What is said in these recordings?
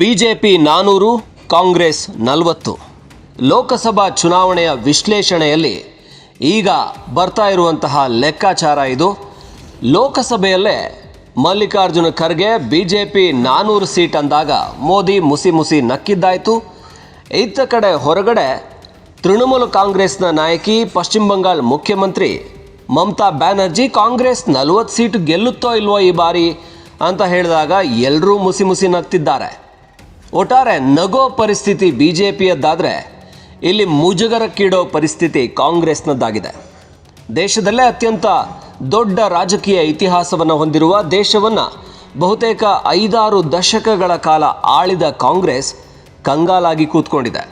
BJP ನಾನೂರು, ಕಾಂಗ್ರೆಸ್ ನಲವತ್ತು. ಲೋಕಸಭಾ ಚುನಾವಣೆಯ ವಿಶ್ಲೇಷಣೆಯಲ್ಲಿ ಈಗ ಬರ್ತಾ ಇರುವಂತಹ ಲೆಕ್ಕಾಚಾರ ಇದು. ಲೋಕಸಭೆಯಲ್ಲೇ Mallikarjuna Kharge B J P ನಾನೂರು ಸೀಟ್ ಅಂದಾಗ ಮೋದಿ ಮುಸಿ ಮುಸಿ ನಕ್ಕಿದ್ದಾಯಿತು. ಇತ್ತ ಕಡೆ ಹೊರಗಡೆ ತೃಣಮೂಲ ಕಾಂಗ್ರೆಸ್ನ ನಾಯಕಿ, ಪಶ್ಚಿಮ ಬಂಗಾಳ ಮುಖ್ಯಮಂತ್ರಿ ಮಮತಾ ಬ್ಯಾನರ್ಜಿ ಕಾಂಗ್ರೆಸ್ ನಲವತ್ತು ಸೀಟ್ ಗೆಲ್ಲುತ್ತೋ ಇಲ್ವೋ ಈ ಬಾರಿ ಅಂತ ಹೇಳಿದಾಗ ಎಲ್ಲರೂ ಮುಸಿ ಮುಸಿ ನಗ್ತಿದ್ದಾರೆ ಒಟ್ಟಾರೆ ನಗೋ ಪರಿಸ್ಥಿತಿ ಬಿ ಜೆ ಪಿಯದ್ದಾದರೆ ಇಲ್ಲಿ ಮುಜುಗರಕ್ಕೀಡೋ ಪರಿಸ್ಥಿತಿ ಕಾಂಗ್ರೆಸ್ನದ್ದಾಗಿದೆ. ದೇಶದಲ್ಲೇ ಅತ್ಯಂತ ದೊಡ್ಡ ರಾಜಕೀಯ ಇತಿಹಾಸವನ್ನು ಹೊಂದಿರುವ ದೇಶವನ್ನು ಬಹುತೇಕ ಐದಾರು ದಶಕಗಳ ಕಾಲ ಆಳಿದ ಕಾಂಗ್ರೆಸ್ ಕಂಗಾಲಾಗಿ ಕೂತ್ಕೊಂಡಿದೆ.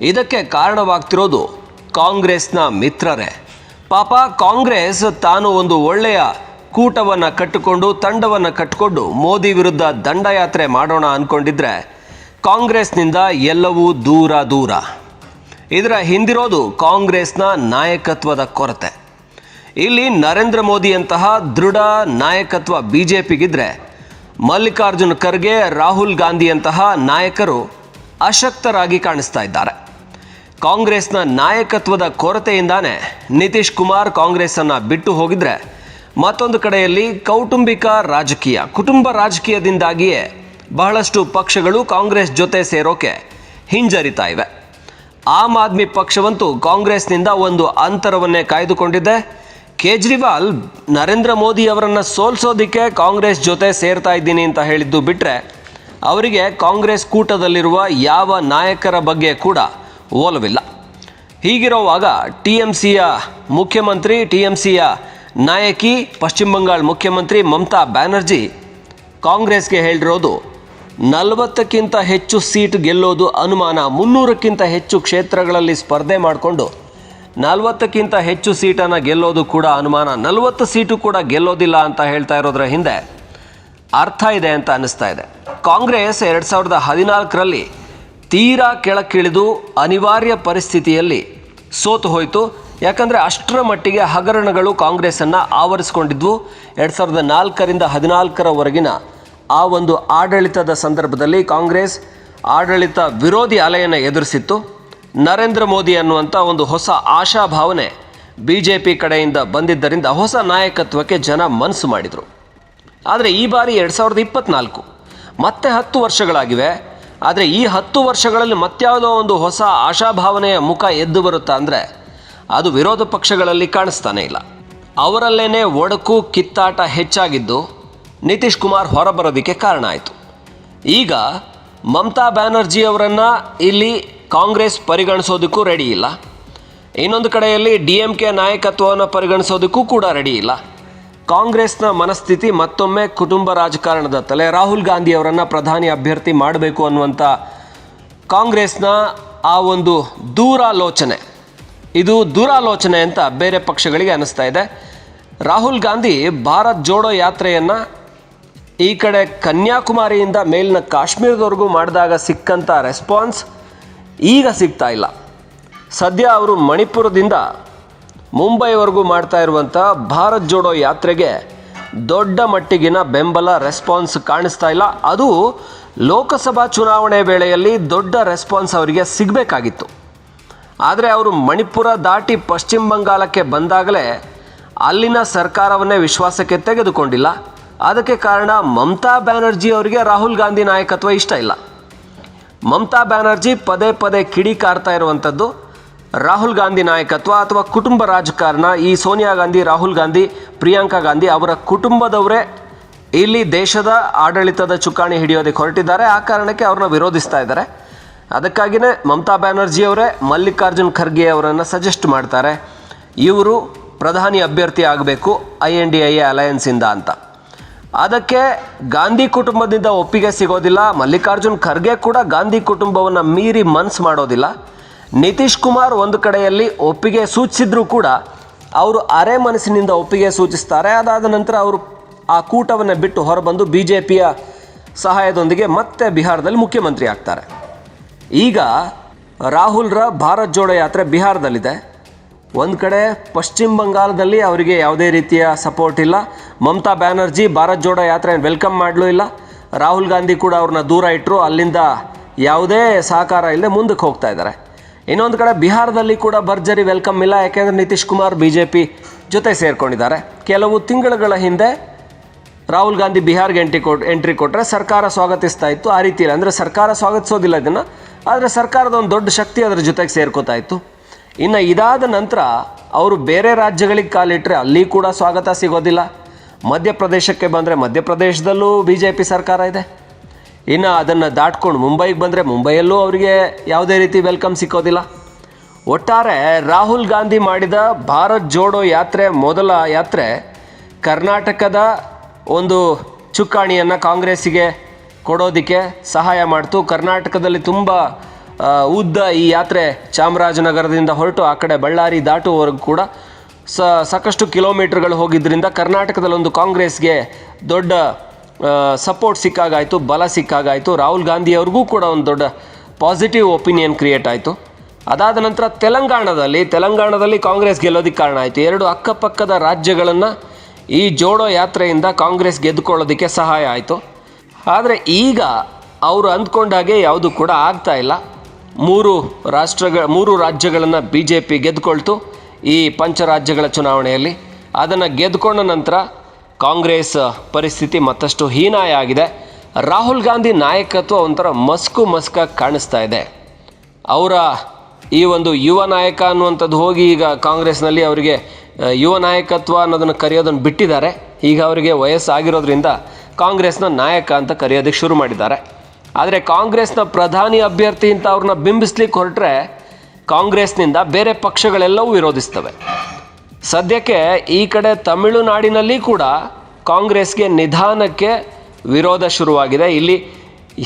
ಇದಕ್ಕೆ ಕಾರಣವಾಗ್ತಿರೋದು ಕಾಂಗ್ರೆಸ್ನ ಮಿತ್ರರೇ. ಪಾಪ ಕಾಂಗ್ರೆಸ್ ತಾನು ಒಂದು ಒಳ್ಳೆಯ ಕೂಟವನ್ನು ಕಟ್ಟಿಕೊಂಡು ತಂಡವನ್ನು ಕಟ್ಟಿಕೊಂಡು ಮೋದಿ ವಿರುದ್ಧ ದಂಡಯಾತ್ರೆ ಮಾಡೋಣ ಅಂದ್ಕೊಂಡಿದ್ರೆ ಕಾಂಗ್ರೆಸ್ನಿಂದ ಎಲ್ಲವೂ ದೂರ ದೂರ. ಇದರ ಹಿಂದಿರೋದು ಕಾಂಗ್ರೆಸ್ನ ನಾಯಕತ್ವದ ಕೊರತೆ. ಇಲ್ಲಿ ನರೇಂದ್ರ ಮೋದಿಯಂತಹ ದೃಢ ನಾಯಕತ್ವ ಬಿ ಜೆ ಪಿಗಿದ್ರೆ ಮಲ್ಲಿಕಾರ್ಜುನ್ ಖರ್ಗೆ, ರಾಹುಲ್ ಗಾಂಧಿಯಂತಹ ನಾಯಕರು ಅಶಕ್ತರಾಗಿ ಕಾಣಿಸ್ತಾ ಇದ್ದಾರೆ. ಕಾಂಗ್ರೆಸ್ನ ನಾಯಕತ್ವದ ಕೊರತೆಯಿಂದಾನೇ ನಿತೀಶ್ ಕುಮಾರ್ ಕಾಂಗ್ರೆಸ್ಸನ್ನು ಬಿಟ್ಟು ಹೋಗಿದ್ರೆ ಮತ್ತೊಂದು ಕಡೆಯಲ್ಲಿ ಕೌಟುಂಬಿಕ ರಾಜಕೀಯ, ಕುಟುಂಬ ರಾಜಕೀಯದಿಂದಾಗಿಯೇ ಬಹಳಷ್ಟು ಪಕ್ಷಗಳು ಕಾಂಗ್ರೆಸ್ ಜೊತೆ ಸೇರೋಕೆ ಹಿಂಜರಿತಾ ಇವೆ. ಆಮ್ ಆದ್ಮಿ ಪಕ್ಷವಂತೂ ಕಾಂಗ್ರೆಸ್ನಿಂದ ಒಂದು ಅಂತರವನ್ನೇ ಕಾಯ್ದುಕೊಂಡಿದೆ. ಕೇಜ್ರಿವಾಲ್, ನರೇಂದ್ರ ಮೋದಿ ಅವರನ್ನು ಸೋಲ್ಸೋದಕ್ಕೆ ಕಾಂಗ್ರೆಸ್ ಜೊತೆ ಸೇರ್ತಾ ಇದ್ದೀನಿ ಅಂತ ಹೇಳಿದ್ದು ಬಿಟ್ಟರೆ ಅವರಿಗೆ ಕಾಂಗ್ರೆಸ್ ಕೂಟದಲ್ಲಿರುವ ಯಾವ ನಾಯಕರ ಬಗ್ಗೆ ಕೂಡ ಒಲವಿಲ್ಲ ಹೀಗಿರುವಾಗ ಟಿ ಎಂ ಸಿಯ ಮುಖ್ಯಮಂತ್ರಿ, ಟಿ ಎಂ ಸಿಯ ನಾಯಕಿ, ಪಶ್ಚಿಮ ಬಂಗಾಳ ಮುಖ್ಯಮಂತ್ರಿ ಮಮತಾ ಬ್ಯಾನರ್ಜಿ ಕಾಂಗ್ರೆಸ್ಗೆ ಹೇಳಿರೋದು ನಲವತ್ತಕ್ಕಿಂತ ಹೆಚ್ಚು ಸೀಟ್ ಗೆಲ್ಲೋದು ಅನುಮಾನ. ಮುನ್ನೂರಕ್ಕಿಂತ ಹೆಚ್ಚು ಕ್ಷೇತ್ರಗಳಲ್ಲಿ ಸ್ಪರ್ಧೆ ಮಾಡಿಕೊಂಡು ನಲವತ್ತಕ್ಕಿಂತ ಹೆಚ್ಚು ಸೀಟನ್ನು ಗೆಲ್ಲೋದು ಕೂಡ ಅನುಮಾನ. ನಲವತ್ತು ಸೀಟು ಕೂಡ ಗೆಲ್ಲೋದಿಲ್ಲ ಅಂತ ಹೇಳ್ತಾ ಇರೋದ್ರ ಹಿಂದೆ ಅರ್ಥ ಇದೆ ಅಂತ ಅನ್ನಿಸ್ತಾ ಇದೆ. ಕಾಂಗ್ರೆಸ್ ಎರಡು ಸಾವಿರದ ಹದಿನಾಲ್ಕರಲ್ಲಿ ತೀರಾ ಕೆಳಕ್ಕಿಳಿದು ಅನಿವಾರ್ಯ ಪರಿಸ್ಥಿತಿಯಲ್ಲಿ ಸೋತು ಹೋಯಿತು. ಯಾಕಂದರೆ ಅಷ್ಟರ ಮಟ್ಟಿಗೆ ಹಗರಣಗಳು ಕಾಂಗ್ರೆಸ್ಸನ್ನು ಆವರಿಸಿಕೊಂಡಿದ್ವು. ಎರಡು ಸಾವಿರದ ನಾಲ್ಕರಿಂದ ಹದಿನಾಲ್ಕರವರೆಗಿನ ಆ ಒಂದು ಆಡಳಿತದ ಸಂದರ್ಭದಲ್ಲಿ ಕಾಂಗ್ರೆಸ್ ಆಡಳಿತ ವಿರೋಧಿ ಅಲೆಯನ್ನು ಎದುರಿಸಿತ್ತು. ನರೇಂದ್ರ ಮೋದಿ ಅನ್ನುವಂಥ ಒಂದು ಹೊಸ ಆಶಾಭಾವನೆ ಬಿ ಜೆ ಪಿ ಕಡೆಯಿಂದ ಬಂದಿದ್ದರಿಂದ ಹೊಸ ನಾಯಕತ್ವಕ್ಕೆ ಜನ ಮನಸ್ಸು ಮಾಡಿದರು. ಆದರೆ ಈ ಬಾರಿ ಎರಡು ಸಾವಿರದ ಇಪ್ಪತ್ನಾಲ್ಕು ಮತ್ತೆ ಹತ್ತು ವರ್ಷಗಳಾಗಿವೆ. ಆದರೆ ಈ ಹತ್ತು ವರ್ಷಗಳಲ್ಲಿ ಮತ್ಯಾವುದೋ ಒಂದು ಹೊಸ ಆಶಾಭಾವನೆಯ ಮುಖ ಎದ್ದು ಬರುತ್ತಾ ಅಂದರೆ ಅದು ವಿರೋಧ ಪಕ್ಷಗಳಲ್ಲಿ ಕಾಣಿಸ್ತಾನೆ ಇಲ್ಲ. ಅವರಲ್ಲೇನೆ ಒಡಕು ಕಿತ್ತಾಟ ಹೆಚ್ಚಾಗಿದ್ದು ನಿತೀಶ್ ಕುಮಾರ್ ಹೊರಬರೋದಕ್ಕೆ ಕಾರಣ ಆಯಿತು. ಈಗ ಮಮತಾ ಬ್ಯಾನರ್ಜಿ ಅವರನ್ನು ಇಲ್ಲಿ ಕಾಂಗ್ರೆಸ್ ಪರಿಗಣಿಸೋದಕ್ಕೂ ರೆಡಿ ಇಲ್ಲ. ಇನ್ನೊಂದು ಕಡೆಯಲ್ಲಿ ಡಿ ಎಂ ಕೆ ನಾಯಕತ್ವವನ್ನು ಪರಿಗಣಿಸೋದಕ್ಕೂ ಕೂಡ ರೆಡಿ ಇಲ್ಲ. ಕಾಂಗ್ರೆಸ್ನ ಮನಸ್ಥಿತಿ ಮತ್ತೊಮ್ಮೆ ಕುಟುಂಬ ರಾಜಕಾರಣದ ತಲೆ. ರಾಹುಲ್ ಗಾಂಧಿ ಅವರನ್ನು ಪ್ರಧಾನಿ ಅಭ್ಯರ್ಥಿ ಮಾಡಬೇಕು ಅನ್ನುವಂಥ ಕಾಂಗ್ರೆಸ್ನ ಆ ಒಂದು ದೂರಾಲೋಚನೆ. ಇದು ದೂರಾಲೋಚನೆ ಅಂತ ಬೇರೆ ಪಕ್ಷಗಳಿಗೆ ಅನ್ನಿಸ್ತಾ ಇದೆ. ರಾಹುಲ್ ಗಾಂಧಿ ಭಾರತ್ ಜೋಡೋ ಯಾತ್ರೆಯನ್ನು ಈ ಕಡೆ ಕನ್ಯಾಕುಮಾರಿಯಿಂದ ಮೇಲಿನ ಕಾಶ್ಮೀರದವರೆಗೂ ಮಾಡಿದಾಗ ಸಿಕ್ಕಂಥ ರೆಸ್ಪಾನ್ಸ್ ಈಗ ಸಿಗ್ತಾ ಇಲ್ಲ. ಸದ್ಯ ಅವರು ಮಣಿಪುರದಿಂದ ಮುಂಬೈವರೆಗೂ ಮಾಡ್ತಾ ಇರುವಂಥ ಭಾರತ್ ಜೋಡೋ ಯಾತ್ರೆಗೆ ದೊಡ್ಡ ಮಟ್ಟಿಗಿನ ಬೆಂಬಲ ರೆಸ್ಪಾನ್ಸ್ ಕಾಣಿಸ್ತಾ ಇಲ್ಲ. ಅದು ಲೋಕಸಭಾ ಚುನಾವಣೆ ವೇಳೆಯಲ್ಲಿ ದೊಡ್ಡ ರೆಸ್ಪಾನ್ಸ್ ಅವರಿಗೆ ಸಿಗಬೇಕಾಗಿತ್ತು. ಆದರೆ ಅವರು ಮಣಿಪುರ ದಾಟಿ ಪಶ್ಚಿಮ ಬಂಗಾಳಕ್ಕೆ ಬಂದಾಗಲೇ ಅಲ್ಲಿನ ಸರ್ಕಾರವನ್ನೇ ವಿಶ್ವಾಸಕ್ಕೆ ತೆಗೆದುಕೊಂಡಿಲ್ಲ. ಅದಕ್ಕೆ ಕಾರಣ ಮಮತಾ ಬ್ಯಾನರ್ಜಿ ಅವರಿಗೆ ರಾಹುಲ್ ಗಾಂಧಿ ನಾಯಕತ್ವ ಇಷ್ಟ ಇಲ್ಲ. ಮಮತಾ ಬ್ಯಾನರ್ಜಿ ಪದೇ ಪದೇ ಕಿಡಿಕಾರ್ತಾ ಇರುವಂಥದ್ದು ರಾಹುಲ್ ಗಾಂಧಿ ನಾಯಕತ್ವ ಅಥವಾ ಕುಟುಂಬ ರಾಜಕಾರಣ ಈ ಸೋನಿಯಾ ಗಾಂಧಿ, ರಾಹುಲ್ ಗಾಂಧಿ, ಪ್ರಿಯಾಂಕಾ ಗಾಂಧಿ ಅವರ ಕುಟುಂಬದವರೇ ಇಲ್ಲಿ ದೇಶದ ಆಡಳಿತದ ಚುಕ್ಕಾಣಿ ಹಿಡಿಯೋದಕ್ಕೆ ಹೊರಟಿದ್ದಾರೆ. ಆ ಕಾರಣಕ್ಕೆ ಅವ್ರನ್ನ ವಿರೋಧಿಸ್ತಾ ಇದ್ದಾರೆ. ಅದಕ್ಕಾಗಿಯೇ ಮಮತಾ ಬ್ಯಾನರ್ಜಿ ಅವರೇ ಮಲ್ಲಿಕಾರ್ಜುನ್ ಖರ್ಗೆ ಅವರನ್ನು ಸಜೆಸ್ಟ್ ಮಾಡ್ತಾರೆ. ಇವರು ಪ್ರಧಾನಿ ಅಭ್ಯರ್ಥಿ ಆಗಬೇಕು, I N D I A ಅಲಯನ್ಸಿಂದ ಅಂತ. ಅದಕ್ಕೆ ಗಾಂಧಿ ಕುಟುಂಬದಿಂದ ಒಪ್ಪಿಗೆ ಸಿಗೋದಿಲ್ಲ. ಮಲ್ಲಿಕಾರ್ಜುನ್ ಖರ್ಗೆ ಕೂಡ ಗಾಂಧಿ ಕುಟುಂಬವನ್ನು ಮೀರಿ ಮನ್ಸ್ ಮಾಡೋದಿಲ್ಲ. ನಿತೀಶ್ ಕುಮಾರ್ ಒಂದು ಕಡೆಯಲ್ಲಿ ಒಪ್ಪಿಗೆ ಸೂಚಿಸಿದ್ರೂ ಕೂಡ ಅವರು ಅರೆ ಮನಸ್ಸಿನಿಂದ ಒಪ್ಪಿಗೆ ಸೂಚಿಸ್ತಾರೆ. ಅದಾದ ನಂತರ ಅವರು ಆ ಕೂಟವನ್ನು ಬಿಟ್ಟು ಹೊರಬಂದು ಬಿ ಜೆ ಪಿಯ ಸಹಾಯದೊಂದಿಗೆ ಮತ್ತೆ ಬಿಹಾರದಲ್ಲಿ ಮುಖ್ಯಮಂತ್ರಿ ಆಗ್ತಾರೆ. ಈಗ ರಾಹುಲ್ರ ಭಾರತ್ ಜೋಡೋ ಯಾತ್ರೆ ಬಿಹಾರದಲ್ಲಿದೆ. ಒಂದು ಕಡೆ ಪಶ್ಚಿಮ ಬಂಗಾಳದಲ್ಲಿ ಅವರಿಗೆ ಯಾವುದೇ ರೀತಿಯ ಸಪೋರ್ಟ್ ಇಲ್ಲ. ಮಮತಾ ಬ್ಯಾನರ್ಜಿ ಭಾರತ್ ಜೋಡೋ ಯಾತ್ರೆ ವೆಲ್ಕಮ್ ಮಾಡಲೂ ಇಲ್ಲ. ರಾಹುಲ್ ಗಾಂಧಿ ಕೂಡ ಅವ್ರನ್ನ ದೂರ ಇಟ್ಟರು ಅಲ್ಲಿಂದ ಯಾವುದೇ ಸಹಕಾರ ಇಲ್ಲದೆ ಮುಂದಕ್ಕೆ ಹೋಗ್ತಾ ಇದ್ದಾರೆ. ಇನ್ನೊಂದು ಕಡೆ ಬಿಹಾರದಲ್ಲಿ ಕೂಡ ಭರ್ಜರಿ ವೆಲ್ಕಮ್ ಇಲ್ಲ. ಯಾಕೆಂದರೆ Nitish Kumar B J P ಜೊತೆ ಸೇರಿಕೊಂಡಿದ್ದಾರೆ. ಕೆಲವು ತಿಂಗಳುಗಳ ಹಿಂದೆ ರಾಹುಲ್ ಗಾಂಧಿ ಬಿಹಾರ್ಗೆ ಎಂಟ್ರಿ ಕೊಟ್ ಎಂಟ್ರಿ ಕೊಟ್ಟರೆ ಸರ್ಕಾರ ಸ್ವಾಗತಿಸ್ತಾ ಇತ್ತು. ಆ ರೀತಿ ಇಲ್ಲ ಅಂದರೆ ಸರ್ಕಾರ ಸ್ವಾಗತಿಸೋದಿಲ್ಲ ಇದನ್ನು. ಆದರೆ ಸರ್ಕಾರದ ಒಂದು ದೊಡ್ಡ ಶಕ್ತಿ ಅದರ ಜೊತೆಗೆ ಸೇರ್ಕೋತಾ ಇತ್ತು. ಇನ್ನು ಇದಾದ ನಂತರ ಅವರು ಬೇರೆ ರಾಜ್ಯಗಳಿಗೆ ಕಾಲಿಟ್ಟರೆ ಅಲ್ಲಿ ಕೂಡ ಸ್ವಾಗತ ಸಿಗೋದಿಲ್ಲ. ಮಧ್ಯಪ್ರದೇಶಕ್ಕೆ ಬಂದರೆ ಮಧ್ಯಪ್ರದೇಶದಲ್ಲೂ ಬಿ ಜೆ ಪಿ ಸರ್ಕಾರ ಇದೆ. ಇನ್ನು ಅದನ್ನು ದಾಟ್ಕೊಂಡು ಮುಂಬೈಗೆ ಬಂದರೆ ಮುಂಬೈಯಲ್ಲೂ ಅವರಿಗೆ ಯಾವುದೇ ರೀತಿ ವೆಲ್ಕಮ್ ಸಿಕ್ಕೋದಿಲ್ಲ. ಒಟ್ಟಾರೆ ರಾಹುಲ್ ಗಾಂಧಿ ಮಾಡಿದ ಭಾರತ್ ಜೋಡೋ ಯಾತ್ರೆ ಮೊದಲ ಯಾತ್ರೆ ಕರ್ನಾಟಕದ ಒಂದು ಚುಕ್ಕಾಣಿಯನ್ನು ಕಾಂಗ್ರೆಸ್ಸಿಗೆ ಕೊಡೋದಕ್ಕೆ ಸಹಾಯ ಮಾಡ್ತು. ಕರ್ನಾಟಕದಲ್ಲಿ ತುಂಬ ಉದ್ದ ಈ ಯಾತ್ರೆ ಚಾಮರಾಜನಗರದಿಂದ ಹೊರಟು ಆ ಕಡೆ ಬಳ್ಳಾರಿ ದಾಟುವವರೆಗೂ ಕೂಡ ಸ, ಸಾಕಷ್ಟು ಕಿಲೋಮೀಟರ್ಗಳು ಹೋಗಿದ್ದರಿಂದ ಕರ್ನಾಟಕದಲ್ಲೊಂದು ಕಾಂಗ್ರೆಸ್ಗೆ ದೊಡ್ಡ ಸಪೋರ್ಟ್ ಸಿಕ್ಕಾಗಾಯಿತು, ಬಲ ಸಿಕ್ಕಾಗಾಯಿತು. ರಾಹುಲ್ ಗಾಂಧಿಯವ್ರಿಗೂ ಕೂಡ ಒಂದು ದೊಡ್ಡ ಪಾಸಿಟಿವ್ ಒಪಿನಿಯನ್ ಕ್ರಿಯೇಟ್ ಆಯಿತು. ಅದಾದ ನಂತರ ತೆಲಂಗಾಣದಲ್ಲಿ ತೆಲಂಗಾಣದಲ್ಲಿ ಕಾಂಗ್ರೆಸ್ ಗೆಲ್ಲೋದಕ್ಕೆ ಕಾರಣ ಆಯಿತು. ಎರಡು ಅಕ್ಕಪಕ್ಕದ ರಾಜ್ಯಗಳನ್ನು ಈ ಜೋಡೋ ಯಾತ್ರೆಯಿಂದ ಕಾಂಗ್ರೆಸ್ ಗೆದ್ದುಕೊಳ್ಳೋದಕ್ಕೆ ಸಹಾಯ ಆಯಿತು. ಆದರೆ ಈಗ ಅವರು ಅಂದ್ಕೊಂಡಾಗೆ ಯಾವುದು ಕೂಡ ಆಗ್ತಾ ಇಲ್ಲ. ಮೂರು ರಾಷ್ಟ್ರಗಳ, ಮೂರು ರಾಜ್ಯಗಳನ್ನು ಬಿ ಜೆ ಪಿ ಗೆದ್ದುಕೊಳ್ತು ಈ ಪಂಚರಾಜ್ಯಗಳ ಚುನಾವಣೆಯಲ್ಲಿ. ಅದನ್ನು ಗೆದ್ದುಕೊಂಡ ನಂತರ ಕಾಂಗ್ರೆಸ್ ಪರಿಸ್ಥಿತಿ ಮತ್ತಷ್ಟು ಹೀನಾಯ ಆಗಿದೆ. ರಾಹುಲ್ ಗಾಂಧಿ ನಾಯಕತ್ವ ಒಂಥರ ಮಸ್ಕು ಮಸ್ಕಾಗಿ ಕಾಣಿಸ್ತಾ ಇದೆ. ಅವರ ಈ ಒಂದು ಯುವ ನಾಯಕ ಅನ್ನುವಂಥದ್ದು ಹೋಗಿ ಈಗ ಕಾಂಗ್ರೆಸ್ನಲ್ಲಿ ಅವರಿಗೆ ಯುವ ನಾಯಕತ್ವ ಅನ್ನೋದನ್ನು ಕರೆಯೋದನ್ನು ಬಿಟ್ಟಿದ್ದಾರೆ. ಈಗ ಅವರಿಗೆ ವಯಸ್ಸಾಗಿರೋದ್ರಿಂದ ಕಾಂಗ್ರೆಸ್ನ ನಾಯಕ ಅಂತ ಕರೆಯೋದಕ್ಕೆ ಶುರು ಮಾಡಿದ್ದಾರೆ. ಆದರೆ ಕಾಂಗ್ರೆಸ್ನ ಪ್ರಧಾನಿ ಅಭ್ಯರ್ಥಿ ಅಂತ ಅವ್ರನ್ನ ಬಿಂಬಿಸ್ಲಿಕ್ಕೆ ಹೊರಟ್ರೆ ಕಾಂಗ್ರೆಸ್ನಿಂದ ಬೇರೆ ಪಕ್ಷಗಳೆಲ್ಲವೂ ವಿರೋಧಿಸ್ತವೆ. ಸದ್ಯಕ್ಕೆ ಈ ಕಡೆ ತಮಿಳುನಾಡಿನಲ್ಲಿ ಕೂಡ ಕಾಂಗ್ರೆಸ್ಗೆ ನಿಧಾನಕ್ಕೆ ವಿರೋಧ ಶುರುವಾಗಿದೆ. ಇಲ್ಲಿ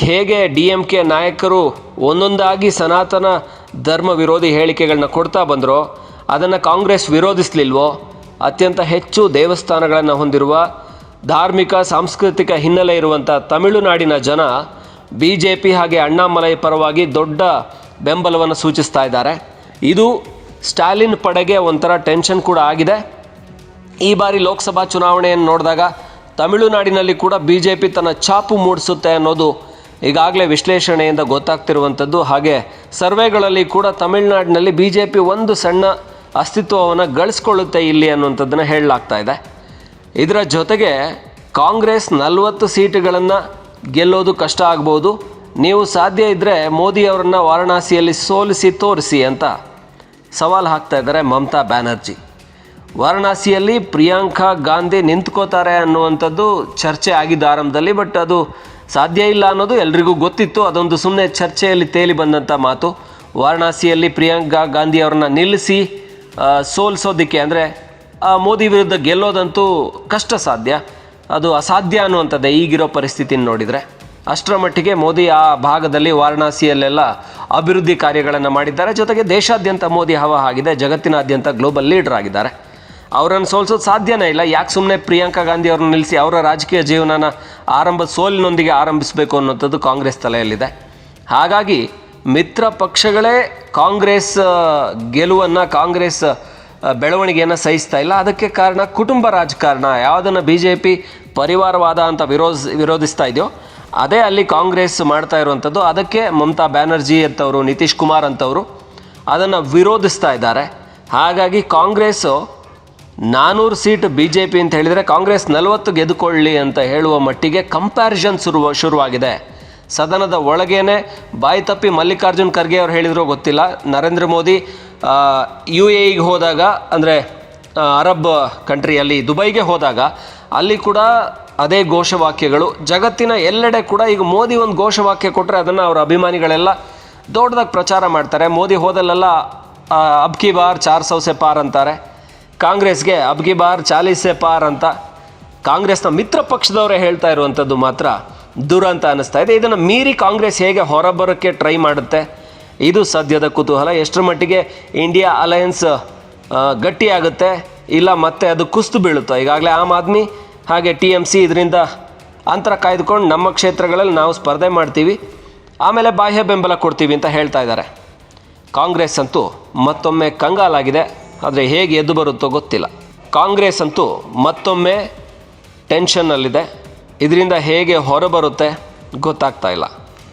ಹೇಗೆ ಡಿ ಎಂ ಕೆ ನಾಯಕರು ಒಂದೊಂದಾಗಿ ಸನಾತನ ಧರ್ಮ ವಿರೋಧಿ ಹೇಳಿಕೆಗಳನ್ನ ಕೊಡ್ತಾ ಬಂದರೋ, ಅದನ್ನು ಕಾಂಗ್ರೆಸ್ ವಿರೋಧಿಸಲಿಲ್ವೋ? ಅತ್ಯಂತ ಹೆಚ್ಚು ದೇವಸ್ಥಾನಗಳನ್ನು ಹೊಂದಿರುವ ಧಾರ್ಮಿಕ, ಸಾಂಸ್ಕೃತಿಕ ಹಿನ್ನೆಲೆ ಇರುವಂಥ ತಮಿಳುನಾಡಿನ ಜನ ಬಿ ಜೆ ಪಿ ಹಾಗೆ ಅಣ್ಣಾಮಲೈ ಪರವಾಗಿ ದೊಡ್ಡ ಬೆಂಬಲವನ್ನು ಸೂಚಿಸ್ತಾ ಇದ್ದಾರೆ. ಇದು ಸ್ಟಾಲಿನ್ ಪಡೆಗೆ ಒಂಥರ ಟೆನ್ಷನ್ ಕೂಡ ಆಗಿದೆ. ಈ ಬಾರಿ ಲೋಕಸಭಾ ಚುನಾವಣೆಯನ್ನು ನೋಡಿದಾಗ ತಮಿಳುನಾಡಿನಲ್ಲಿ ಕೂಡ ಬಿ ಜೆ ಪಿ ತನ್ನ ಛಾಪು ಮೂಡಿಸುತ್ತೆ ಅನ್ನೋದು ಈಗಾಗಲೇ ವಿಶ್ಲೇಷಣೆಯಿಂದ ಗೊತ್ತಾಗ್ತಿರುವಂಥದ್ದು. ಹಾಗೆ ಸರ್ವೆಗಳಲ್ಲಿ ಕೂಡ ತಮಿಳುನಾಡಿನಲ್ಲಿ ಬಿ ಜೆ ಪಿ ಒಂದು ಸಣ್ಣ ಅಸ್ತಿತ್ವವನ್ನು ಗಳಿಸ್ಕೊಳ್ಳುತ್ತೆ ಇಲ್ಲಿ ಅನ್ನುವಂಥದ್ದನ್ನು ಹೇಳಲಾಗ್ತಾ ಇದೆ. ಇದರ ಜೊತೆಗೆ ಕಾಂಗ್ರೆಸ್ ನಲವತ್ತು ಸೀಟುಗಳನ್ನು ಗೆಲ್ಲೋದು ಕಷ್ಟ ಆಗ್ಬೋದು. ನೀವು ಸಾಧ್ಯ ಇದ್ದರೆ ಮೋದಿ ಅವರನ್ನು ವಾರಣಾಸಿಯಲ್ಲಿ ಸೋಲಿಸಿ ತೋರಿಸಿ ಅಂತ ಸವಾಲು ಹಾಕ್ತಾ ಇದ್ದಾರೆ ಮಮತಾ ಬ್ಯಾನರ್ಜಿ. ವಾರಣಾಸಿಯಲ್ಲಿ ಪ್ರಿಯಾಂಕಾ ಗಾಂಧಿ ನಿಂತ್ಕೋತಾರೆ ಅನ್ನುವಂಥದ್ದು ಚರ್ಚೆ ಆಗಿದ್ದ ಆರಂಭದಲ್ಲಿ, ಬಟ್ ಅದು ಸಾಧ್ಯ ಇಲ್ಲ ಅನ್ನೋದು ಎಲ್ರಿಗೂ ಗೊತ್ತಿತ್ತು. ಅದೊಂದು ಸುಮ್ಮನೆ ಚರ್ಚೆಯಲ್ಲಿ ತೇಲಿ ಬಂದಂಥ ಮಾತು. ವಾರಣಾಸಿಯಲ್ಲಿ ಪ್ರಿಯಾಂಕಾ ಗಾಂಧಿ ಅವ್ರನ್ನ ನಿಲ್ಲಿಸಿ ಸೋಲಿಸೋದಕ್ಕೆ ಅಂದರೆ ಮೋದಿ ವಿರುದ್ಧ ಗೆಲ್ಲೋದಂತೂ ಕಷ್ಟ ಸಾಧ್ಯ. ಅದು ಅಸಾಧ್ಯ ಅನ್ನುವಂಥದ್ದೇ ಈಗಿರೋ ಪರಿಸ್ಥಿತಿನ ನೋಡಿದರೆ. ಅಷ್ಟರ ಮಟ್ಟಿಗೆ ಮೋದಿ ಆ ಭಾಗದಲ್ಲಿ ವಾರಣಾಸಿಯಲ್ಲೆಲ್ಲ ಅಭಿವೃದ್ಧಿ ಕಾರ್ಯಗಳನ್ನು ಮಾಡಿದ್ದಾರೆ. ಜೊತೆಗೆ ದೇಶಾದ್ಯಂತ ಮೋದಿ ಹವ ಆಗಿದೆ ಜಗತ್ತಿನಾದ್ಯಂತ ಗ್ಲೋಬಲ್ ಲೀಡರ್ ಆಗಿದ್ದಾರೆ. ಅವರನ್ನು ಸೋಲ್ಸೋದು ಸಾಧ್ಯನೇ ಇಲ್ಲ. ಯಾಕೆ ಸುಮ್ಮನೆ ಪ್ರಿಯಾಂಕಾ ಗಾಂಧಿ ಅವ್ರನ್ನ ನಿಲ್ಲಿಸಿ ಅವರ ರಾಜಕೀಯ ಜೀವನನ ಆರಂಭದ ಸೋಲಿನೊಂದಿಗೆ ಆರಂಭಿಸಬೇಕು ಅನ್ನೋಂಥದ್ದು ಕಾಂಗ್ರೆಸ್ ತಲೆಯಲ್ಲಿದೆ. ಹಾಗಾಗಿ ಮಿತ್ರ ಪಕ್ಷಗಳೇ ಕಾಂಗ್ರೆಸ್ ಗೆಲುವನ್ನು ಕಾಂಗ್ರೆಸ್ ಬೆಳವಣಿಗೆಯನ್ನು ಸಹಿಸ್ತಾ ಇಲ್ಲ. ಅದಕ್ಕೆ ಕಾರಣ ಕುಟುಂಬ ರಾಜಕಾರಣ. ಯಾವುದನ್ನು ಬಿ ಜೆ ಪಿ ಪರಿವಾರವಾದ ಅಂತ ವಿರೋಧ ವಿರೋಧಿಸ್ತಾ ಇದೆಯೋ, ಅದೇ ಅಲ್ಲಿ ಕಾಂಗ್ರೆಸ್ ಮಾಡ್ತಾ ಇರುವಂಥದ್ದು. ಅದಕ್ಕೆ ಮಮತಾ ಬ್ಯಾನರ್ಜಿ ಅಂತವರು, ನಿತೀಶ್ ಕುಮಾರ್ ಅಂತವರು ಅದನ್ನು ವಿರೋಧಿಸ್ತಾ ಇದ್ದಾರೆ. ಹಾಗಾಗಿ ಕಾಂಗ್ರೆಸ್ಸು ನಾನ್ನೂರು ಸೀಟ್ ಬಿ ಜೆ ಪಿ ಅಂತ ಹೇಳಿದರೆ ಕಾಂಗ್ರೆಸ್ ನಲವತ್ತು ಗೆದ್ದುಕೊಳ್ಳಿ ಅಂತ ಹೇಳುವ ಮಟ್ಟಿಗೆ ಕಂಪ್ಯಾರಿಸನ್ ಶುರು ಶುರುವಾಗಿದೆ. ಸದನದ ಒಳಗೇನೆ ಬಾಯಿ ತಪ್ಪಿ ಮಲ್ಲಿಕಾರ್ಜುನ್ ಖರ್ಗೆ ಅವರು ಹೇಳಿದ್ರು, ಗೊತ್ತಿಲ್ಲ. ನರೇಂದ್ರ ಮೋದಿ ಯು ಎ ಇಗೆ ಹೋದಾಗ, ಅಂದರೆ ಅರಬ್ ಕಂಟ್ರಿಯಲ್ಲಿ ದುಬೈಗೆ ಹೋದಾಗ, ಅಲ್ಲಿ ಕೂಡ ಅದೇ ಘೋಷವಾಕ್ಯಗಳು, ಜಗತ್ತಿನ ಎಲ್ಲೆಡೆ ಕೂಡ ಈಗ ಮೋದಿ ಒಂದು ಘೋಷವಾಕ್ಯ ಕೊಟ್ಟರೆ ಅದನ್ನು ಅವರ ಅಭಿಮಾನಿಗಳೆಲ್ಲ ದೊಡ್ಡದಾಗಿ ಪ್ರಚಾರ ಮಾಡ್ತಾರೆ. ಮೋದಿ ಹೋದಲ್ಲೆಲ್ಲ ಅಬ್ಕಿ ಬಾರ್ ಚಾರ್ ಸೌಸೆ ಪಾರ್ ಅಂತಾರೆ. ಕಾಂಗ್ರೆಸ್ಗೆ ಅಬ್ಕಿ ಬಾರ್ ಚಾಲೀಸೆ ಪಾರ್ ಅಂತ ಕಾಂಗ್ರೆಸ್ನ ಮಿತ್ರ ಪಕ್ಷದವರೇ ಹೇಳ್ತಾ ಇರುವಂಥದ್ದು ಮಾತ್ರ ದುರಂತ ಅನ್ನಿಸ್ತಾ ಇದೆ. ಇದನ್ನು ಮೀರಿ ಕಾಂಗ್ರೆಸ್ ಹೇಗೆ ಹೊರಬರೋಕ್ಕೆ ಟ್ರೈ ಮಾಡುತ್ತೆ? ಇದು ಸದ್ಯದ ಕುತೂಹಲ. ಎಷ್ಟರ ಮಟ್ಟಿಗೆ ಇಂಡಿಯಾ ಅಲಯನ್ಸ್ ಗಟ್ಟಿಯಾಗುತ್ತೆ ಇಲ್ಲ ಮತ್ತೆ ಅದು ಕುಸ್ತು ಬೀಳುತ್ತೋ? ಈಗಾಗಲೇ ಆಮ್ ಆದ್ಮಿ ಹಾಗೆ ಟಿ ಎಂ ಸಿ ಇದರಿಂದ ಅಂತರ ಕಾಯ್ದುಕೊಂಡು ನಮ್ಮ ಕ್ಷೇತ್ರಗಳಲ್ಲಿ ನಾವು ಸ್ಪರ್ಧೆ ಮಾಡ್ತೀವಿ. ಆಮೇಲೆ ಬಾಹ್ಯ ಬೆಂಬಲ ಕೊಡ್ತೀವಿ ಅಂತ ಹೇಳ್ತಾ ಇದ್ದಾರೆ. ಕಾಂಗ್ರೆಸ್ ಅಂತೂ ಮತ್ತೊಮ್ಮೆ ಕಂಗಾಲಾಗಿದೆ. ಆದರೆ ಹೇಗೆ ಎದ್ದು ಬರುತ್ತೋ ಗೊತ್ತಿಲ್ಲ. ಕಾಂಗ್ರೆಸ್ ಅಂತೂ ಮತ್ತೊಮ್ಮೆ ಟೆನ್ಷನ್ನಲ್ಲಿದೆ. ಇದರಿಂದ ಹೇಗೆ ಹೊರಬರುತ್ತೆ ಗೊತ್ತಾಗ್ತಾ ಇಲ್ಲ.